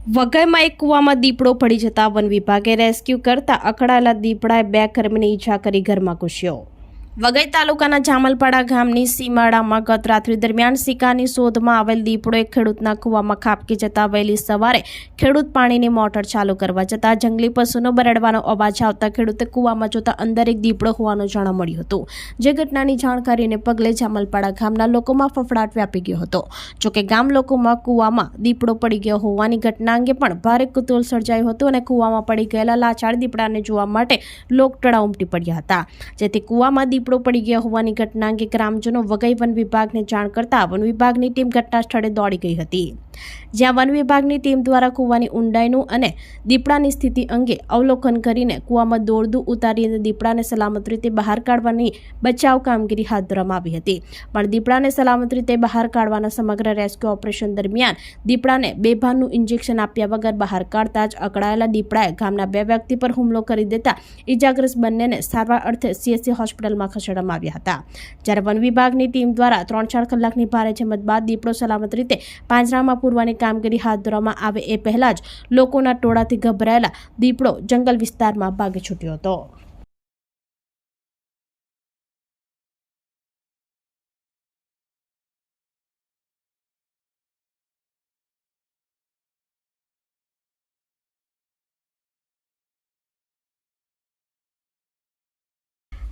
વઘઈમાં એક કૂવામાં દીપડો પડી જતા વન વિભાગે રેસ્ક્યુ કરતા અકળાયેલા દીપડાએ બે કર્મીને ઈજા કરી ઘરમાં ઘૂસ્યો. વઘઈ તાલુકાના જામલપાડા ગામની સીમાડામાં ગત રાત્રિ દરમિયાન સિકાની શોધમાં આવેલ દીપડો એક ખેડૂતના કૂવામાં ખાબકી જતા વહેલી સવારે ખેડૂત પાણીની મોટર ચાલુ કરવા જતા જંગલી પશુનો બરડવાનો અવાજ આવતા ખેડૂતે કૂવામાં જોતા અંદર એક દીપડો હોવાનું જાણવા મળ્યું હતું. જે ઘટનાની જાણકારીને પગલે જામલપાડા ગામના લોકોમાં ફફડાટ વ્યાપી ગયો હતો. જોકે ગામ લોકોમાં કૂવામાં દીપડો પડી ગયો હોવાની ઘટના અંગે પણ ભારે કુતૂહલ સર્જાયું હતું અને કૂવામાં પડી ગયેલા લાચાર દીપડાને જોવા માટે લોકટળા ઉમટી પડ્યા હતા. જેથી કૂવામાં દીપડો પડી ગયો હોવાની ઘટના અંગે ગ્રામજનો વઘઈ વન વિભાગને જાણ કરતા વન વિભાગની ટીમ ઘટના સ્થળે દોડી ગઈ હતી. જ્યાં વન વિભાગની ટીમ દ્વારા કૂવાની ઊંડાઈનું અને દીપડાની સ્થિતિ અંગે અવલોકન કરીને કૂવામાં દોરડું ઉતારીને દીપડાને સલામત રીતે બહાર કાઢવાની બચાવ કામગીરી હાથ ધરવામાં આવી હતી. પણ દીપડાને સલામત રીતે બહાર કાઢવાના સમગ્ર રેસ્ક્યુ ઓપરેશન દરમિયાન દીપડાને બેભાનનું ઇન્જેક્શન આપ્યા વગર બહાર કાઢતા જ અકળાયેલા દીપડાએ ગામના બે વ્યક્તિ પર હુમલો કરી દેતા ઇજાગ્રસ્ત બંનેને સારવાર અર્થે સીએસસી હોસ્પિટલમાં ખસેડવામાં આવ્યા હતા. જ્યારે વન વિભાગની ટીમ દ્વારા ત્રણ ચાર કલાકની ભારે જેમત બાદ દીપડો સલામત રીતે પાંજરામાં પૂરવાની કામગીરી હાથ ધરવામાં આવે એ પહેલા જ લોકોના ટોળાથી ગભરાયેલા દીપડો જંગલ વિસ્તારમાં ભાગી છૂટ્યો હતો.